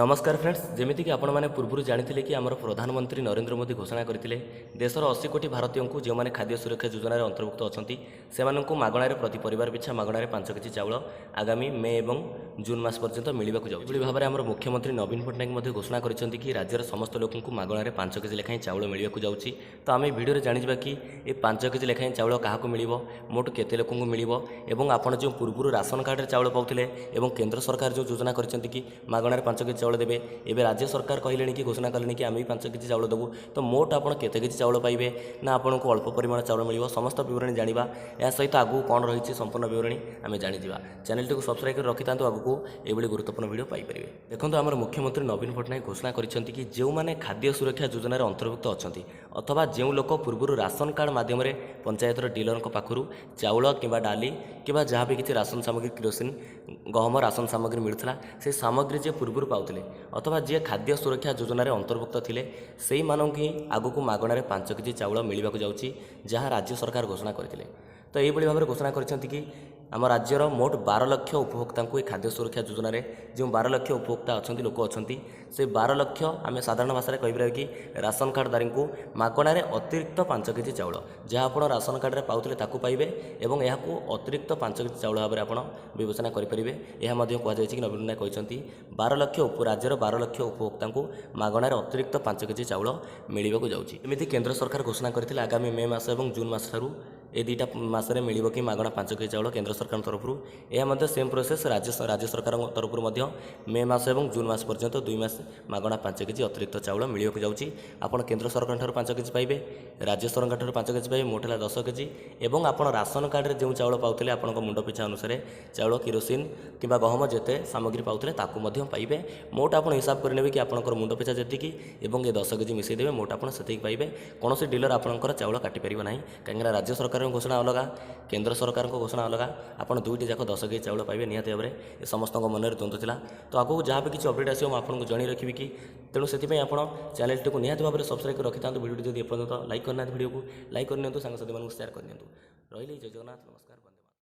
নমস্কার ফ্রেন্ডস কি আপনার পূর্বর জাঁলে কি আমার প্রধানমন্ত্রী নরেন্দ্র মোদী ঘোষণা করে দেশের অশি কোটি ভারতীয় যে খাদ্য সুরক্ষা যোজনার অন্তর্ভুক্ত অনেক সে প্রতি পরিবার পিছা মাগণার পাঁচ কেজি চাউল আগামী মে এবং জুন মাস পর্যন্ত মিলবাক যাও এইভাবে ভাবে আমার মুখ্যমন্ত্রী নবীন পট্টনাক ঘোষণা করেছেন কি রাজ্যের সমস্ত লোক মাগণার পাঁচ কেজি লেখায় চাউল মিলবাক যাচ্ছি তো আমি ভিডিওরে জাঁয়া কি এই পাঁচ কেজি লেখায় চাউল কাহক মিলব মোট কেতে লোক মিলব এবং আপনার যে পূর্ব রাশন কার্ডের চাউল পাওলে এবং কেন্দ্র সরকার যে যোজনা করেছেন কি মাগণার পাঁচ কেজি ଚାଉଳ ଦେବେ ଏବେ ରାଜ୍ୟ ସରକାର କହିଲେଣି କି ଘୋଷଣା କଲେଣି କି ଆମେ ବି ପାଞ୍ଚ କେଜି ଚାଉଳ ଦେବୁ ତ ମୋଟ ଆପଣ କେତେ କେଜି ଚାଉଳ ପାଇବେ ନା ଆପଣଙ୍କୁ ଅଳ୍ପ ପରିମାଣ ଚାଉଳ ମିଳିବ ସମସ୍ତ ବିବରଣୀ ଜାଣିବା ଏହା ସହିତ ଆଗକୁ କ'ଣ ରହିଛି ସମ୍ପୂର୍ଣ୍ଣ ବିବରଣୀ ଆମେ ଜାଣିଯିବା ଚ୍ୟାନେଲଟିକୁ ସବସ୍କ୍ରାଇବ୍ କରି ରଖିଥାନ୍ତୁ ଆଗକୁ ଏଭଳି ଗୁରୁତ୍ୱପୂର୍ଣ୍ଣ ଭିଡ଼ିଓ ପାଇପାରିବେ ଦେଖନ୍ତୁ ଆମର ମୁଖ୍ୟମନ୍ତ୍ରୀ ନବୀନ ପଟ୍ଟନାୟକ ଘୋଷଣା କରିଛନ୍ତି କି ଯେଉଁମାନେ ଖାଦ୍ୟ ସୁରକ୍ଷା ଯୋଜନାରେ ଅନ୍ତର୍ଭୁକ୍ତ ଅଛନ୍ତି ଅଥବା ଯେଉଁ ଲୋକ ପୂର୍ବରୁ ରାସନ କାର୍ଡ଼ ମାଧ୍ୟମରେ ପଞ୍ଚାୟତର ଡିଲରଙ୍କ ପାଖରୁ ଚାଉଳ କିମ୍ବା ଡାଲି କିମ୍ବା ଯାହା ବି କିଛି ରାସନ ସାମଗ୍ରୀ କିରୋସିନ ଗହମ ରାସନ ସାମଗ୍ରୀ ମିଳୁଥିଲା ସେ ସାମଗ୍ରୀ ଯିଏ ପୂର୍ବରୁ ପାଉଥିଲେ ପାଉନଥିଲେ ଅଥବା ଯିଏ ଖାଦ୍ୟ ସୁରକ୍ଷା ଯୋଜନାରେ ଅନ୍ତର୍ଭୁକ୍ତ ଥିଲେ ସେହିମାନଙ୍କୁ ହିଁ ଆଗକୁ ମାଗଣାରେ ପାଞ୍ଚ କେଜି ଚାଉଳ ମିଳିବାକୁ ଯାଉଛି ଯାହା ରାଜ୍ୟ ସରକାର ଘୋଷଣା କରିଥିଲେ ତ ଏହିଭଳି ଭାବରେ ଘୋଷଣା କରିଛନ୍ତି କି ଆମ ରାଜ୍ୟର ମୋଟ ବାର ଲକ୍ଷ ଉପଭୋକ୍ତାଙ୍କୁ ଏହି ଖାଦ୍ୟ ସୁରକ୍ଷା ଯୋଜନାରେ ଯେଉଁ ବାର ଲକ୍ଷ ଉପଭୋକ୍ତା ଅଛନ୍ତି ଲୋକ ଅଛନ୍ତି ସେ ବାର ଲକ୍ଷ ଆମେ ସାଧାରଣ ଭାଷାରେ କହିପାରିବା କି ରାସନ କାର୍ଡ଼ଦାରୀଙ୍କୁ ମାଗଣାରେ ଅତିରିକ୍ତ ପାଞ୍ଚ କେଜି ଚାଉଳ ଯାହା ଆପଣ ରାସନ କାର୍ଡ଼ରେ ପାଉଥିଲେ ତାକୁ ପାଇବେ ଏବଂ ଏହାକୁ ଅତିରିକ୍ତ ପାଞ୍ଚ କେଜି ଚାଉଳ ଭାବରେ ଆପଣ ବିବେଚନା କରିପାରିବେ ଏହା ମଧ୍ୟ କୁହାଯାଇଛି କି ନବୀନ ପଟ୍ଟନାୟକ କହିଛନ୍ତି ବାର ଲକ୍ଷ ରାଜ୍ୟର ବାର ଲକ୍ଷ ଉପଭୋକ୍ତାଙ୍କୁ ମାଗଣାରେ ଅତିରିକ୍ତ ପାଞ୍ଚ କେଜି ଚାଉଳ ମିଳିବାକୁ ଯାଉଛି ଏମିତି କେନ୍ଦ୍ର ସରକାର ଘୋଷଣା କରିଥିଲେ ଆଗାମୀ ମେ ମାସ ଏବଂ ଜୁନ୍ ମାସଠାରୁ ଏ ଦୁଇଟା ମାସରେ ମିଳିବ କି ମାଗଣା ପାଞ୍ଚ କେଜି ଚାଉଳ କେନ୍ଦ୍ର ସରକାରଙ୍କ ତରଫରୁ ଏହା ମଧ୍ୟ ସେମ୍ ପ୍ରୋସେସ୍ ରାଜ୍ୟ ରାଜ୍ୟ ସରକାରଙ୍କ ତରଫରୁ ମଧ୍ୟ ମେ ମାସ ଏବଂ ଜୁନ୍ ମାସ ପର୍ଯ୍ୟନ୍ତ ଦୁଇ ମାସ ମାଗଣା ପାଞ୍ଚ କେଜି ଅତିରିକ୍ତ ଚାଉଳ ମିଳିବାକୁ ଯାଉଛି ଆପଣ କେନ୍ଦ୍ର ସରକାରଙ୍କଠାରୁ ପାଞ୍ଚ କେଜି ପାଇବେ ରାଜ୍ୟ ସରକାରଙ୍କଠାରୁ ପାଞ୍ଚ କେଜି ପାଇବେ ମୋଟ ହେଲା ଦଶ କେଜି ଏବଂ ଆପଣ ରାସନ କାର୍ଡ଼ରେ ଯେଉଁ ଚାଉଳ ପାଉଥିଲେ ଆପଣଙ୍କ ମୁଣ୍ଡ ପିଛା ଅନୁସାରେ ଚାଉଳ କିରୋସିନ କିମ୍ବା ଗହମ ଯେତେ ସାମଗ୍ରୀ ପାଉଥିଲେ ତାକୁ ମଧ୍ୟ ପାଇବେ ମୋଟ ଆପଣ ହିସାବ କରିନେବେ କି ଆପଣଙ୍କର ମୁଣ୍ଡ ପିଛା ଯେତିକି ଏବଂ ଏ ଦଶ କେଜି ମିଶାଇଦେବେ ଦେବେ ମୋଟ ଆପଣ ସେତିକି ପାଇବେ କୌଣସି ଡିଲର ଆପଣଙ୍କର ଚାଉଳ କାଟିପାରିବ ନାହିଁ କାହିଁକିନା ରାଜ୍ୟ ସରକାର ସରକାରଙ୍କ ଘୋଷଣା ଅଲଗା କେନ୍ଦ୍ର ସରକାରଙ୍କ ଘୋଷଣା ଅଲଗା ଆପଣ ଦୁଇଟି ଯାକ ଦଶ କେଜି ଚାଉଳ ପାଇବେ ନିହାତି ଭାବରେ ଏ ସମସ୍ତଙ୍କ ମନରେ ଦ୍ୱନ୍ଦ୍ୱ ଥିଲା ତ ଆଗକୁ ଯାହା ବି କିଛି ଅପଡ଼େଟ୍ ଆସିବ ମୁଁ ଆପଣଙ୍କୁ ଜଣାଇ ରଖିବି କି ତେଣୁ ସେଥିପାଇଁ ଆପଣ ଚ୍ୟାନେଲ୍ଟିକୁ ନିହାତି ଭାବରେ ସବସ୍କ୍ରାଇବ୍ କରି ରଖିଥାନ୍ତୁ ଭିଡ଼ିଓଟି ଯଦି ଏପର୍ଯ୍ୟନ୍ତ ଲାଇକ୍ କରିନାହାନ୍ତି ଭିଡ଼ିଓକୁ ଲାଇକ୍ କରିନିଅନ୍ତୁ ସାଙ୍ଗସାଥିମାନଙ୍କୁ ସେୟାର କରିନିଅନ୍ତୁ ରହିଲି ଜୟ ଜଗନ୍ନାଥ ନମସ୍କାର